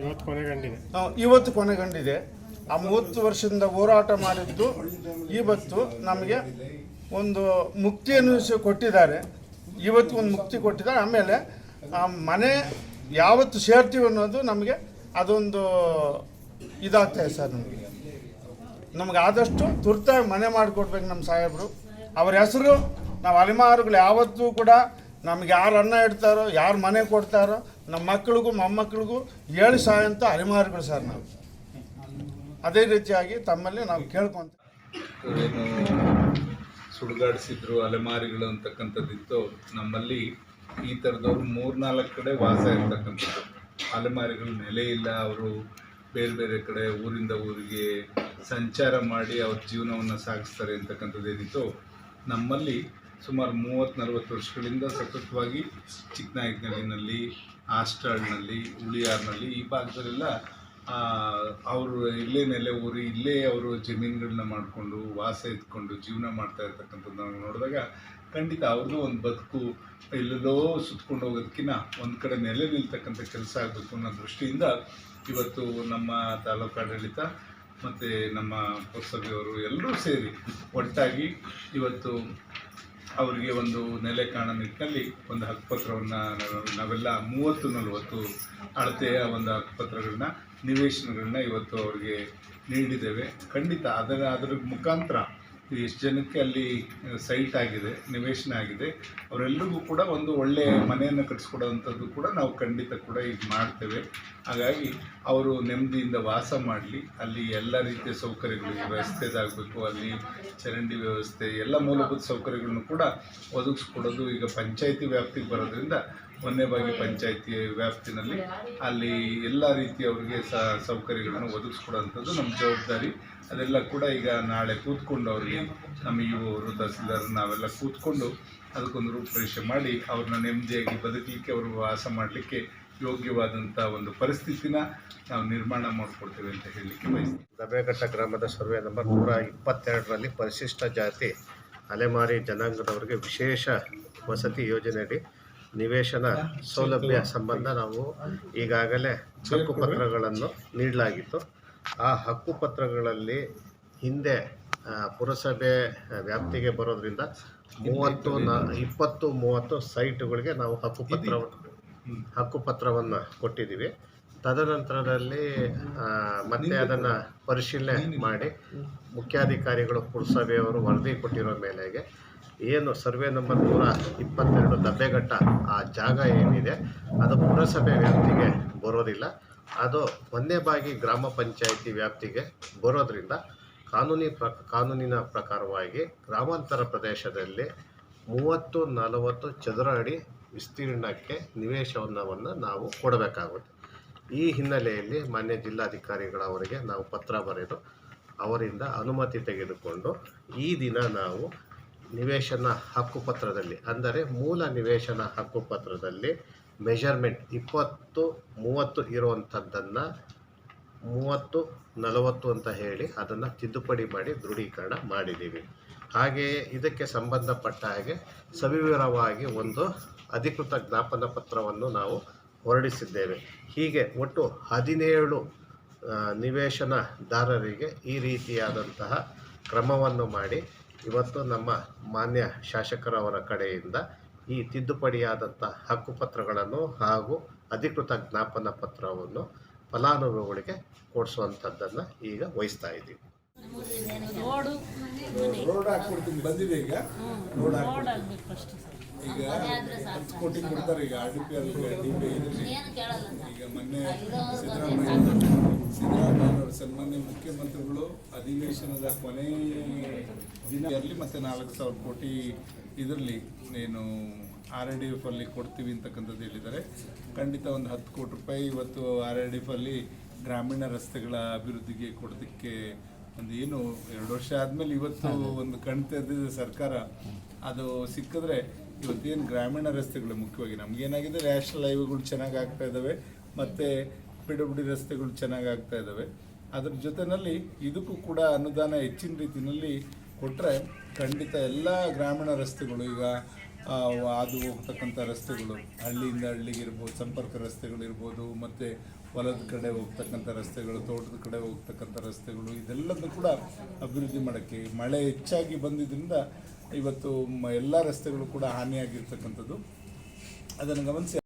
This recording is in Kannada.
ಇವತ್ತು ಕೊನೆಗಂಡಿದೆ ಇವತ್ತು ಕೊನೆಗಂಡಿದೆ ಆ ಮೂವತ್ತು ವರ್ಷದಿಂದ ಹೋರಾಟ ಮಾಡಿದ್ದು ಇವತ್ತು ನಮಗೆ ಒಂದು ಮುಕ್ತಿಯನ್ನು ಕೊಟ್ಟಿದ್ದಾರೆ. ಇವತ್ತು ಒಂದು ಮುಕ್ತಿ ಕೊಟ್ಟಿದ್ದಾರೆ. ಆಮೇಲೆ ಆ ಮನೆ ಯಾವತ್ತು ಸೇರ್ತೀವಿ ಅನ್ನೋದು ನಮಗೆ ಅದೊಂದು ಇದಾಗ್ತಾಯಿದೆ ಸರ್ ನಮಗೆ. ನಮ್ಗೆ ಆದಷ್ಟು ತುರ್ತಾಗಿ ಮನೆ ಮಾಡಿಕೊಡ್ಬೇಕು ನಮ್ಮ ಸಾಹೇಬರು. ಅವ್ರ ಹೆಸರು, ನಾವು ಅಲೆಮಾರುಗಳು ಯಾವತ್ತೂ ಕೂಡ ನಮ್ಗೆ ಯಾರು ಅನ್ನ ಇಡ್ತಾರೋ, ಯಾರು ಮನೆ ಕೊಡ್ತಾರೋ ನಮ್ಮ ಮಕ್ಕಳಿಗೂ ಮೊಮ್ಮಕ್ಕಳಿಗೂ ಹೇಳಿ ಸಾಯಂತ ಅಂತ ಅಲೆಮಾರುಗಳು ಸರ್ ನಾವು. ಅದೇ ರೀತಿಯಾಗಿ ತಮ್ಮಲ್ಲಿ ನಾವು ಕೇಳ್ಕೊಂತ ಸುಡುಗಾಡಿಸಿದ್ರು, ಅಲೆಮಾರಿಗಳು ಅಂತಕ್ಕಂಥದ್ದಿತ್ತು, ನಮ್ಮಲ್ಲಿ ಈ ಥರದವ್ರು ಮೂರ್ನಾಲ್ಕು ಕಡೆ ವಾಸ ಇರ್ತಕ್ಕಂಥದ್ದು. ಅಲೆಮಾರಿಗಳು ನೆಲೆ ಇಲ್ಲ, ಅವರು ಬೇರೆ ಬೇರೆ ಕಡೆ ಊರಿಂದ ಊರಿಗೆ ಸಂಚಾರ ಮಾಡಿ ಅವ್ರ ಜೀವನವನ್ನು ಸಾಗಿಸ್ತಾರೆ ಅಂತಕ್ಕಂಥದ್ದು ಏನಿತ್ತು ನಮ್ಮಲ್ಲಿ ಸುಮಾರು ಮೂವತ್ತು ನಲವತ್ತು ವರ್ಷಗಳಿಂದ ಸತತವಾಗಿ ಚಿಕ್ಕನಾಯಕನಹಳ್ಳಿನಲ್ಲಿ ಆಸ್ಟಾಳ್ನಲ್ಲಿ ಉಳಿಯಾರ್ನಲ್ಲಿ ಈ ಭಾಗದಲ್ಲೆಲ್ಲ ಅವರು ಇಲ್ಲೇ ನೆಲೆ ಊರಿ, ಇಲ್ಲೇ ಅವರು ಜಮೀನುಗಳನ್ನ ಮಾಡಿಕೊಂಡು, ವಾಸ ಎತ್ಕೊಂಡು ಜೀವನ ಮಾಡ್ತಾ ಇರ್ತಕ್ಕಂಥದ್ದು ನಾವು ನೋಡಿದಾಗ ಖಂಡಿತ ಅವ್ರದ್ದು ಒಂದು ಬದುಕು, ಎಲ್ಲೆಲ್ಲೋ ಸುತ್ಕೊಂಡು ಹೋಗೋದಕ್ಕಿಂತ ಒಂದು ಕಡೆ ನೆಲೆ ನಿಲ್ತಕ್ಕಂಥ ಕೆಲಸ ಆಗಬೇಕು ಅನ್ನೋ ದೃಷ್ಟಿಯಿಂದ ಇವತ್ತು ನಮ್ಮ ತಾಲೂಕು ಆಡಳಿತ ಮತ್ತು ನಮ್ಮ ಪುರಸಭೆಯವರು ಎಲ್ಲರೂ ಸೇರಿ ಒಟ್ಟಾಗಿ ಇವತ್ತು ಅವರಿಗೆ ಒಂದು ನೆಲೆ ಕಾಣೋ ನಿಟ್ಟಿನಲ್ಲಿ ಒಂದು ಹಕ್ಕುಪತ್ರವನ್ನು ನಾವೆಲ್ಲ ಮೂವತ್ತು ನಲವತ್ತು ಅಳತೆಯ ಒಂದು ಹಕ್ಕುಪತ್ರಗಳನ್ನ, ನಿವೇಶನಗಳನ್ನ ಇವತ್ತು ಅವರಿಗೆ ನೀಡಿದ್ದೇವೆ. ಖಂಡಿತ ಅದರ ಅದರ ಮುಖಾಂತರ ಎಷ್ಟು ಜನಕ್ಕೆ ಅಲ್ಲಿ ಸೈಟ್ ಆಗಿದೆ, ನಿವೇಶನ ಆಗಿದೆ, ಅವರೆಲ್ಲರಿಗೂ ಕೂಡ ಒಂದು ಒಳ್ಳೆಯ ಮನೆಯನ್ನು ಕಟ್ಸ್ಕೊಡೋವಂಥದ್ದು ಕೂಡ ನಾವು ಖಂಡಿತ ಕೂಡ ಈಗ ಮಾಡ್ತೇವೆ. ಹಾಗಾಗಿ ಅವರು ನೆಮ್ಮದಿಯಿಂದ ವಾಸ ಮಾಡಲಿ, ಅಲ್ಲಿ ಎಲ್ಲ ರೀತಿಯ ಸೌಕರ್ಯಗಳು ವ್ಯವಸ್ಥೆದಾಗಬೇಕು, ಅಲ್ಲಿ ಚರಂಡಿ ವ್ಯವಸ್ಥೆ, ಎಲ್ಲ ಮೂಲಭೂತ ಸೌಕರ್ಯಗಳನ್ನು ಕೂಡ ಒದಗಿಸ್ಕೊಡೋದು ಈಗ ಪಂಚಾಯಿತಿ ವ್ಯಾಪ್ತಿಗೆ ಬರೋದ್ರಿಂದ ಒಂದೇ ಬಾಗಿ ಪಂಚಾಯಿತಿ ವ್ಯಾಪ್ತಿನಲ್ಲಿ ಅಲ್ಲಿ ಎಲ್ಲ ರೀತಿಯವರಿಗೆ ಸೌಕರ್ಯಗಳನ್ನು ಒದಗಿಸ್ಕೊಡೋಂಥದ್ದು ನಮ್ಮ ಜವಾಬ್ದಾರಿ. ಅದೆಲ್ಲ ಕೂಡ ಈಗ ನಾಳೆ ಕೂತ್ಕೊಂಡು ಅವರಿಗೆ ನಮ್ಮ ಇವರು ತಹಸೀಲ್ದಾರ್ ನಾವೆಲ್ಲ ಕೂತ್ಕೊಂಡು ಅದಕ್ಕೊಂದು ರೂಪುರೇಷೆ ಮಾಡಿ ಅವ್ರನ್ನ ನೆಮ್ಮದಿಯಾಗಿ ಬದುಕಲಿಕ್ಕೆ ಅವರು ವಾಸ ಮಾಡಲಿಕ್ಕೆ ಯೋಗ್ಯವಾದಂಥ ಒಂದು ಪರಿಸ್ಥಿತಿನ ನಾವು ನಿರ್ಮಾಣ ಮಾಡಿಕೊಡ್ತೇವೆ ಅಂತ ಹೇಳಲಿಕ್ಕೆ ಬಯಸ್ತೀವಿ ದಬೇಘಟ್ಟ ಗ್ರಾಮದ ಸರ್ವೆ ನಂಬರ್ ನೂರ ಇಪ್ಪತ್ತೆರಡರಲ್ಲಿ ಪರಿಶಿಷ್ಟ ಜಾತಿ ಅಲೆಮಾರಿ ಜನಾಂಗದವರಿಗೆ ವಿಶೇಷ ವಸತಿ ಯೋಜನೆಯಡಿ ನಿವೇಶನ ಸೌಲಭ್ಯ ಸಂಬಂಧ ನಾವು ಈಗಾಗಲೇ ಹಕ್ಕುಪತ್ರಗಳನ್ನು ನೀಡಲಾಗಿತ್ತು. ಆ ಹಕ್ಕುಪತ್ರಗಳಲ್ಲಿ ಹಿಂದೆ ಪುರಸಭೆ ವ್ಯಾಪ್ತಿಗೆ ಬರೋದ್ರಿಂದ ಮೂವತ್ತು ನ ಇಪ್ಪತ್ತು ಮೂವತ್ತು ಸೈಟ್ಗಳಿಗೆ ನಾವು ಹಕ್ಕುಪತ್ರ ಹಕ್ಕುಪತ್ರವನ್ನು ಕೊಟ್ಟಿದ್ದೀವಿ. ತದನಂತರದಲ್ಲಿ ಮತ್ತೆ ಅದನ್ನು ಪರಿಶೀಲನೆ ಮಾಡಿ ಮುಖ್ಯಾಧಿಕಾರಿಗಳು ಪುರಸಭೆಯವರು ವರದಿ ಕೊಟ್ಟಿರೋ ಮೇಲೆಗೆ ಏನು ಸರ್ವೆ ನಂಬರ್ ನೂರ ಇಪ್ಪತ್ತೆರಡು ದಬ್ಬೆಘಟ್ಟ ಆ ಜಾಗ ಏನಿದೆ, ಅದು ಪುರಸಭೆ ವ್ಯಾಪ್ತಿಗೆ ಬರೋದಿಲ್ಲ. ಅದು ಒಂದೇ ಬಾಗಿ ಗ್ರಾಮ ಪಂಚಾಯಿತಿ ವ್ಯಾಪ್ತಿಗೆ ಬರೋದ್ರಿಂದ ಕಾನೂನಿ ಪ್ರ ಕಾನೂನಿನ ಪ್ರಕಾರವಾಗಿ ಗ್ರಾಮಾಂತರ ಪ್ರದೇಶದಲ್ಲಿ ಮೂವತ್ತು, ನಲವತ್ತು ಚದರ ಅಡಿ ವಿಸ್ತೀರ್ಣಕ್ಕೆ ನಿವೇಶನವನ್ನು ನಾವು ಕೊಡಬೇಕಾಗುತ್ತೆ. ಈ ಹಿನ್ನೆಲೆಯಲ್ಲಿ ಮಾನ್ಯ ಜಿಲ್ಲಾಧಿಕಾರಿಗಳವರಿಗೆ ನಾವು ಪತ್ರ ಬರೆದು ಅವರಿಂದ ಅನುಮತಿ ತೆಗೆದುಕೊಂಡು ಈ ದಿನ ನಾವು ನಿವೇಶನ ಹಕ್ಕುಪತ್ರದಲ್ಲಿ ಅಂದರೆ ಮೂಲ ನಿವೇಶನ ಹಕ್ಕುಪತ್ರದಲ್ಲಿ ಮೆಜರ್ಮೆಂಟ್ ಇಪ್ಪತ್ತು, ಮೂವತ್ತು ಇರುವಂಥದ್ದನ್ನು ಮೂವತ್ತು, ನಲವತ್ತು ಅಂತ ಹೇಳಿ ಅದನ್ನು ತಿದ್ದುಪಡಿ ಮಾಡಿ ದೃಢೀಕರಣ ಮಾಡಿದ್ದೀವಿ. ಹಾಗೆಯೇ ಇದಕ್ಕೆ ಸಂಬಂಧಪಟ್ಟ ಹಾಗೆ ಸವಿವರವಾಗಿ ಒಂದು ಅಧಿಕೃತ ಜ್ಞಾಪನ ಪತ್ರವನ್ನು ನಾವು ಹೊರಡಿಸಿದ್ದೇವೆ. ಹೀಗೆ ಒಟ್ಟು ಹದಿನೇಳು ನಿವೇಶನದಾರರಿಗೆ ಈ ರೀತಿಯಾದಂತಹ ಕ್ರಮವನ್ನು ಮಾಡಿ ಇವತ್ತು ನಮ್ಮ ಮಾನ್ಯ ಶಾಸಕರವರ ಕಡೆಯಿಂದ ಈ ತಿದ್ದುಪಡಿಯಾದಂಥ ಹಕ್ಕುಪತ್ರಗಳನ್ನು ಹಾಗೂ ಅಧಿಕೃತ ಜ್ಞಾಪನ ಪತ್ರವನ್ನು ಫಲಾನುಭವಿಗಳಿಗೆ ಕೊಡಿಸುವಂಥದ್ದನ್ನು ಈಗ ವಹಿಸ್ತಾ ಇದ್ದೀವಿ. ರೋಡು ಬಂದಿದೆ ಈಗ? Road sir. ಈಗ ಹತ್ತು ಕೋಟಿ ಕೊಡ್ತಾರೆ ಈಗ ಆರ್ ಡಿ ಪಿ ಅಲ್ಲಿ ಡಿ ಪಿ ಈಗ ಮೊನ್ನೆ ಸಿದ್ದರಾಮಯ್ಯ ಸಿದ್ದರಾಮಯ್ಯನವರು ಸನ್ಮಾನ್ಯ ಮುಖ್ಯಮಂತ್ರಿಗಳು ಅಧಿವೇಶನದ ಕೊನೆ ದಿನ ಇರಲಿ ಮತ್ತು ನಾಲ್ಕು ಸಾವಿರ ಕೋಟಿ ಇದರಲ್ಲಿ ಏನು ಆರ್ ಐ ಡಿ ಎಫ್ ಅಲ್ಲಿ ಕೊಡ್ತೀವಿ ಅಂತಕ್ಕಂಥದ್ದು ಹೇಳಿದ್ದಾರೆ. ಖಂಡಿತ ಒಂದು ಹತ್ತು ಕೋಟಿ ರೂಪಾಯಿ ಇವತ್ತು ಆರ್ ಐ ಡಿ ಎಫ್ ಅಲ್ಲಿ ಗ್ರಾಮೀಣ ರಸ್ತೆಗಳ ಅಭಿವೃದ್ಧಿಗೆ ಕೊಡೋದಕ್ಕೆ ಒಂದು ಏನು ಎರಡು ವರ್ಷ ಆದಮೇಲೆ ಇವತ್ತು ಒಂದು ಕಣ್ತೆದ್ದಿದೆ ಸರ್ಕಾರ. ಅದು ಸಿಕ್ಕಿದ್ರೆ ಇವತ್ತೇನು ಗ್ರಾಮೀಣ ರಸ್ತೆಗಳು ಮುಖ್ಯವಾಗಿ ನಮಗೇನಾಗಿದೆ ನ್ಯಾಷನಲ್ ಹೈವೇಗಳು ಚೆನ್ನಾಗಿ ಆಗ್ತಾ ಇದ್ದಾವೆ ಮತ್ತು ಪಿ ಡಬ್ಲ್ಯೂ ಡಿ ರಸ್ತೆಗಳು ಚೆನ್ನಾಗಿ ಆಗ್ತಾ ಇದ್ದಾವೆ ಅದ್ರ ಜೊತೆಯಲ್ಲಿ ಇದಕ್ಕೂ ಕೂಡ ಅನುದಾನ ಹೆಚ್ಚಿನ ರೀತಿಯಲ್ಲಿ ಕೊಟ್ಟರೆ ಖಂಡಿತ ಎಲ್ಲ ಗ್ರಾಮೀಣ ರಸ್ತೆಗಳು ಈಗ ಹಾದು ಹೋಗ್ತಕ್ಕಂಥ ರಸ್ತೆಗಳು, ಹಳ್ಳಿಯಿಂದ ಹಳ್ಳಿಗೆ ಇರ್ಬೋದು, ಸಂಪರ್ಕ ರಸ್ತೆಗಳಿರ್ಬೋದು, ಮತ್ತು ಹೊಲದ ಕಡೆ ಹೋಗ್ತಕ್ಕಂಥ ರಸ್ತೆಗಳು, ತೋಟದ ಕಡೆ ಹೋಗ್ತಕ್ಕಂಥ ರಸ್ತೆಗಳು, ಇದೆಲ್ಲದನ್ನು ಕೂಡ ಅಭಿವೃದ್ಧಿ ಮಾಡೋಕ್ಕೆ, ಮಳೆ ಹೆಚ್ಚಾಗಿ ಬಂದಿದ್ದರಿಂದ ಇವತ್ತು ಎಲ್ಲ ರಸ್ತೆಗಳು ಕೂಡ ಹಾನಿಯಾಗಿರ್ತಕ್ಕಂಥದ್ದು. ಅದನ್ನು ಗಮನಿಸಿ.